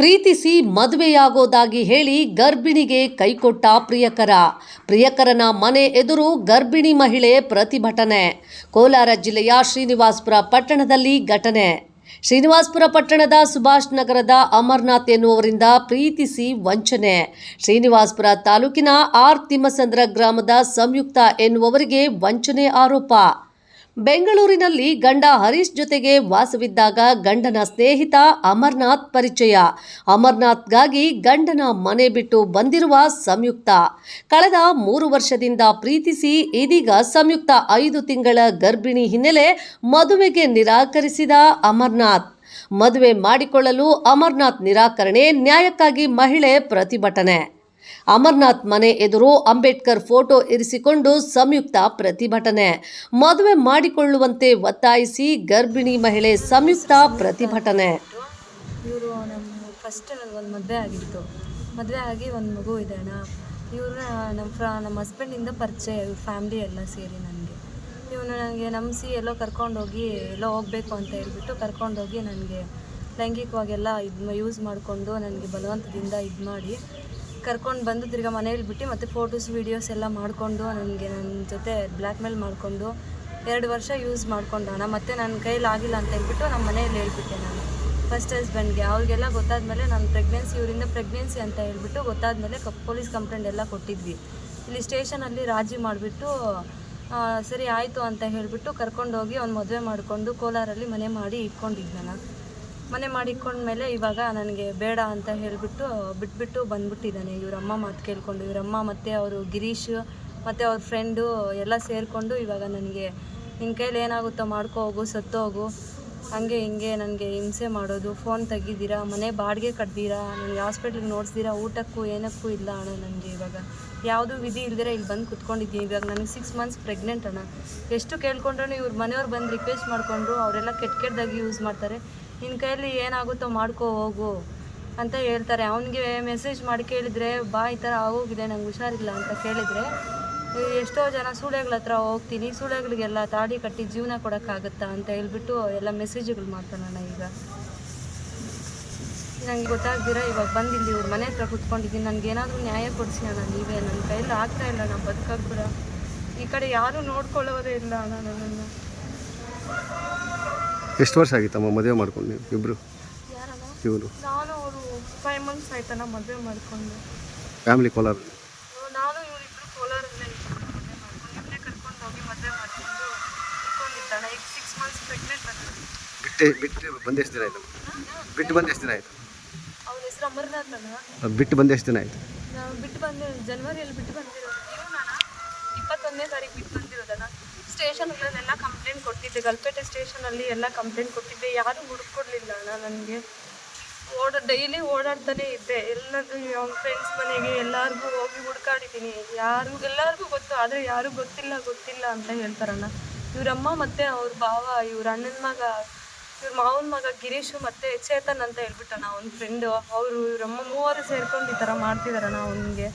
ಪ್ರೀತಿಸಿ ಮದುವೆಯಾಗೋದಾಗಿ ಹೇಳಿ ಗರ್ಭಿಣಿಗೆ ಕೈಕೊಟ್ಟ ಪ್ರಿಯಕರ. ಪ್ರಿಯಕರನ ಮನೆ ಎದುರು ಗರ್ಭಿಣಿ ಮಹಿಳೆ ಪ್ರತಿಭಟನೆ. ಕೋಲಾರ ಜಿಲ್ಲೆಯ ಶ್ರೀನಿವಾಸ್ಪುರ ಪಟ್ಟಣದಲ್ಲಿ ಘಟನೆ. ಶ್ರೀನಿವಾಸ್ಪುರ ಪಟ್ಟಣದ ಸುಭಾಷ್ ನಗರದ ಅಮರ್ನಾಥ್ ಎನ್ನುವರಿಂದ ಪ್ರೀತಿಸಿ ವಂಚನೆ. ಶ್ರೀನಿವಾಸ್ಪುರ ತಾಲೂಕಿನ ಆರ್ ತಿಮ್ಮಸಂದ್ರ ಗ್ರಾಮದ ಸಂಯುಕ್ತ ಎನ್ನುವವರಿಗೆ ವಂಚನೆ ಆರೋಪ. ಬೆಂಗಳೂರಿನಲ್ಲಿ ಗಂಡ ಹರೀಶ್ ಜೊತೆಗೆ ವಾಸವಿದ್ದಾಗ ಗಂಡನ ಸ್ನೇಹಿತ ಅಮರ್ನಾಥ್ ಪರಿಚಯ. ಅಮರ್ನಾಥ್ಗಾಗಿ ಗಂಡನ ಮನೆ ಬಿಟ್ಟು ಬಂದಿರುವ ಸಂಯುಕ್ತ. ಕಳೆದ ಮೂರು ವರ್ಷದಿಂದ ಪ್ರೀತಿಸಿ ಇದೀಗ ಸಂಯುಕ್ತ ಐದು ತಿಂಗಳ ಗರ್ಭಿಣಿ ಹಿನ್ನೆಲೆ ಮದುವೆಗೆ ನಿರಾಕರಿಸಿದ ಅಮರ್ನಾಥ್. ಮದುವೆ ಮಾಡಿಕೊಳ್ಳಲು ಅಮರ್ನಾಥ್ ನಿರಾಕರಣೆ ನ್ಯಾಯಕ್ಕಾಗಿ ಮಹಿಳೆ ಪ್ರತಿಭಟನೆ. ಅಮರ್ನಾಥ್ ಮನೆ ಎದುರು ಅಂಬೇಡ್ಕರ್ ಫೋಟೋ ಇರಿಸಿಕೊಂಡು ಸಂಯುಕ್ತ ಪ್ರತಿಭಟನೆ. ಮದುವೆ ಮಾಡಿಕೊಳ್ಳುವಂತೆ ಒತ್ತಾಯಿಸಿ ಗರ್ಭಿಣಿ ಮಹಿಳೆ ಸಂಯುಕ್ತ ಪ್ರತಿಭಟನೆ. ಇವರು ನಮ್ಮ ಫಸ್ಟ್ ನನಗೊಂದು ಮದುವೆ ಆಗಿತ್ತು. ಮದುವೆ ಆಗಿ ಒಂದು ಮಗು ಇದೆ ಅಣ್ಣ ಇವ್ರು ನಮ್ಮ ಫ್ರ, ನಮ್ಮ ಹಸ್ಬೆಂಡಿಂದ ಪರಿಚಯ, ಇವ್ರ ಫ್ಯಾಮ್ಲಿ ಎಲ್ಲ ಸೇರಿ ನನಗೆ. ಇವನು ನನಗೆ ನಂಬಿಸಿ ಎಲ್ಲೋ ಕರ್ಕೊಂಡೋಗಿ ಎಲ್ಲೋ ಹೋಗಬೇಕು ಅಂತ ಹೇಳ್ಬಿಟ್ಟು ಕರ್ಕೊಂಡೋಗಿ ನನಗೆ ಲೈಂಗಿಕವಾಗೆಲ್ಲ ಇದು ಯೂಸ್ ಮಾಡಿಕೊಂಡು ನನಗೆ ಬಲವಂತದಿಂದ ಇದು ಮಾಡಿ ಕರ್ಕೊಂಡು ಬಂದು ತಿರ್ಗಾ ಮನೇಲಿ ಬಿಟ್ಟು ಮತ್ತು ಫೋಟೋಸ್ ವೀಡಿಯೋಸ್ ಎಲ್ಲ ಮಾಡಿಕೊಂಡು ನನಗೆ ನನ್ನ ಜೊತೆ ಬ್ಲ್ಯಾಕ್ ಮೇಲ್ ಮಾಡಿಕೊಂಡು ಎರಡು ವರ್ಷ ಯೂಸ್ ಮಾಡ್ಕೊಂಡಾಣ ಮತ್ತು ನನ್ನ ಕೈಲಿ ಆಗಿಲ್ಲ ಅಂತ ಹೇಳ್ಬಿಟ್ಟು ನಮ್ಮ ಮನೆಯಲ್ಲಿ ಹೇಳ್ಬಿಟ್ಟೆ ನಾನು. ಫಸ್ಟ್ ಹಸ್ಬೆಂಡ್ಗೆ ಅವ್ರಿಗೆಲ್ಲ ಗೊತ್ತಾದಮೇಲೆ ನಾನು ಪ್ರೆಗ್ನೆನ್ಸಿ ಇವರಿಂದ ಪ್ರೆಗ್ನೆನ್ಸಿ ಅಂತ ಹೇಳ್ಬಿಟ್ಟು ಗೊತ್ತಾದಮೇಲೆ ಕಪ್ ಪೊಲೀಸ್ ಕಂಪ್ಲೇಂಟ್ ಎಲ್ಲ ಕೊಟ್ಟಿದ್ವಿ. ಇಲ್ಲಿ ಸ್ಟೇಷನಲ್ಲಿ ರಾಜಿ ಮಾಡಿಬಿಟ್ಟು ಸರಿ ಆಯಿತು ಅಂತ ಹೇಳಿಬಿಟ್ಟು ಕರ್ಕೊಂಡೋಗಿ ಅವ್ನು ಮದುವೆ ಮಾಡಿಕೊಂಡು ಕೋಲಾರಲ್ಲಿ ಮನೆ ಮಾಡಿ ಇಟ್ಕೊಂಡಿದ್ದೆ ನಾನು. ಮನೆ ಮಾಡಿ ಇಟ್ಕೊಂಡ್ಮೇಲೆ ಇವಾಗ ನನಗೆ ಬೇಡ ಅಂತ ಹೇಳಿಬಿಟ್ಟು ಬಿಟ್ಬಿಟ್ಟು ಬಂದ್ಬಿಟ್ಟಿದ್ದಾನೆ. ಇವ್ರ ಅಮ್ಮ ಮಾತು ಕೇಳ್ಕೊಂಡು ಇವರಮ್ಮ ಮತ್ತು ಅವರು ಗಿರೀಶ್ ಮತ್ತು ಅವ್ರ ಫ್ರೆಂಡು ಎಲ್ಲ ಸೇರಿಕೊಂಡು ಇವಾಗ ನನಗೆ ನಿನ್ನ ಕೈಲಿ ಏನಾಗುತ್ತೋ ಮಾಡ್ಕೋ ಹೋಗು, ಸತ್ತು ಹೋಗು. ಹಂಗೆ ನನಗೆ ಹಿಂಸೆ ಮಾಡೋದು. ಫೋನ್ ತೆಗಿದ್ದೀರಾ ಮನೆ ಬಾಡಿಗೆ ಕಟ್ತೀರಾ ನನಗೆ ಹಾಸ್ಪಿಟ್ಲಿಗೆ ನೋಡ್ತೀರಾ ಊಟಕ್ಕೂ ಏನಕ್ಕೂ ಇಲ್ಲ ಅಣ್ಣ ನನಗೆ ಇವಾಗ. ಯಾವುದೂ ವಿಧಿ ಇಲ್ದಿರ ಇಲ್ಲಿ ಬಂದು ಕುತ್ಕೊಂಡಿದ್ದೀನಿ. ಇವಾಗ ನನಗೆ ಸಿಕ್ಸ್ ಮಂತ್ಸ್ ಪ್ರೆಗ್ನೆಂಟ್ ಅಣ್ಣ. ಎಷ್ಟು ಕೇಳ್ಕೊಂಡ್ರೂ ಇವ್ರ ಮನೆಯವ್ರು ಬಂದು ರಿಕ್ವೆಸ್ಟ್ ಮಾಡಿಕೊಂಡ್ರು, ಅವರೆಲ್ಲ ಕೆಟ್ಟ ಕೆಟ್ಟದಾಗಿ ಯೂಸ್ ಮಾಡ್ತಾರೆ. ನಿನ್ನ ಕೈಯಲ್ಲಿ ಏನಾಗುತ್ತೋ ಮಾಡ್ಕೋ, ಹೋಗು ಅಂತ ಹೇಳ್ತಾರೆ. ಅವನಿಗೆ ಮೆಸೇಜ್ ಮಾಡಿ ಕೇಳಿದರೆ, ಬಾ, ಈ ಥರ ಆಗೋಗಿದೆ, ನಂಗೆ ಹುಷಾರಿಲ್ಲ ಅಂತ ಕೇಳಿದರೆ ಎಷ್ಟೋ ಜನ ಸೂಳೆಗಳ ಹತ್ರ ಹೋಗ್ತೀನಿ. ಸೂಳೆಗಳಿಗೆಲ್ಲ ತಾಡಿ ಕಟ್ಟಿ ಜೀವನ ಕೊಡೋಕ್ಕಾಗತ್ತಾ? ಅಂತ ಹೇಳ್ಬಿಟ್ಟು ಎಲ್ಲ ಮೆಸೇಜ್ಗಳು ಮಾಡ್ತಾನಣ್ಣ ಈಗ. ನಂಗೆ ಗೊತ್ತಾಗ್ದಿರ ಇವಾಗ ಬಂದಿಲ್ಲಿ ಇವ್ರ ಮನೆ ಹತ್ರ ಕುತ್ಕೊಂಡಿದ್ದೀನಿ. ನನಗೆ ಏನಾದರೂ ನ್ಯಾಯ ಕೊಡಿಸಿ ಅಣ್ಣ ನೀವೇ. ನನ್ನ ಕೈಯಲ್ಲಿ ಆಗ್ತಾ ಇಲ್ಲ, ನಾನು ಬದುಕಕ್ಕೆ ಕೂಡ ಈ ಕಡೆ ಯಾರೂ ನೋಡ್ಕೊಳ್ಳೋದೇ ಇಲ್ಲ ಅಣ್ಣ ನನ್ನನ್ನು. ಎಷ್ಟು ವರ್ಷ ಆಗಿತ್ತಮ್ಮ ಮದುವೆ ಮಾಡ್ಕೊಂಡು ನೀವು ಇಬ್ಬರು ಇವರು ನಾನು ಅವರು ಫೈವ್ ಮಂತ್ಸ್ ಆಯ್ತಲ್ಲ ಮದುವೆ ಮಾಡ್ಕೊಂಡು. ಫ್ಯಾಮಿಲಿ ಕೋಲಾರ. ನಾನು ಇವರಿಬ್ರು ಕೋಲಾರಲ್ಲೇ ಮದುವೆ ಮಾಡ್ಕೊಂಡು. ಇವ್ರನ್ನೇ ಕರ್ಕೊಂಡು ಹೋಗಿ ಮದುವೆ ಮಾಡ್ಕೊಂಡು ಇಟ್ಕೊಂಡಿದ್ದಾಳೆ ಈಗ ಸಿಕ್ಸ್ ಮಂತ್ಸ್ ಪ್ರೆಗ್ನೆಂಟ್ ಬಂದು ಬಿಟ್ಟು ಬಿಟ್ಟು ಬಂದು ಎಷ್ಟು ದಿನ ಆಯ್ತು? ಬಿಟ್ಟು ಬಂದು ಎಷ್ಟು ದಿನ ಆಯಿತು? ಅವ್ರ ಹೆಸರು ಅಮರ್ನಾಥ್ ಅಣ್ಣ ಬಿಟ್ಟು ಬಂದು ಎಷ್ಟು ದಿನ ಆಯಿತು? ನಾವು ಬಿಟ್ಟು ಬಂದು ಜನವರಿಯಲ್ಲಿ ಬಿಟ್ಟು ಬಂದಿರೋದು. ನಾನು ಇಪ್ಪತ್ತೊಂದನೇ ತಾರೀಕು ಬಿಟ್ಟು ಬಂದಿರೋದಣ್ಣ ಸ್ಟೇಷನ್ಗಳಲ್ಲೆಲ್ಲ ಕಂಪ್ಲೇಂಟ್ ಕೊಟ್ಟಿದ್ದೆ ಗಲ್ಪೇಟೆ ಸ್ಟೇಷನಲ್ಲಿ ಎಲ್ಲ ಕಂಪ್ಲೇಂಟ್ ಕೊಟ್ಟಿದ್ದೆ. ಯಾರೂ ಹುಡುಕೊಡ್ಲಿಲ್ಲ ಅಣ್ಣ ನನಗೆ. ಓಡ ಡೈಲಿ ಓಡಾಡ್ತಾನೆ ಇದ್ದೆ. ಎಲ್ಲರೂ ಅವ್ನ ಫ್ರೆಂಡ್ಸ್ ಮನೆಗೆ ಎಲ್ಲರಿಗೂ ಹೋಗಿ ಹುಡ್ಕಾಡಿದ್ದೀನಿ. ಯಾರು ಎಲ್ಲರಿಗೂ ಗೊತ್ತು, ಆದರೆ ಯಾರೂ ಗೊತ್ತಿಲ್ಲ ಗೊತ್ತಿಲ್ಲ ಅಂತ ಹೇಳ್ತಾರಣ್ಣ. ಇವರಮ್ಮ ಮತ್ತು ಅವ್ರ ಭಾವ, ಇವ್ರ ಅಣ್ಣನ ಮಗ, ಇವ್ರ ಮಾವನ ಮಗ ಗಿರೀಶು ಮತ್ತು ಚೇತನ್ ಅಂತ ಹೇಳ್ಬಿಟ್ಟಣ್ಣ ಅವ್ನ ಫ್ರೆಂಡು ಅವರು, ಇವರಮ್ಮ ಮೂವರು ಸೇರ್ಕೊಂಡು ಈ ಥರ ಮಾಡ್ತಿದಾರಣ್ಣ ಅವನಿಗೆ.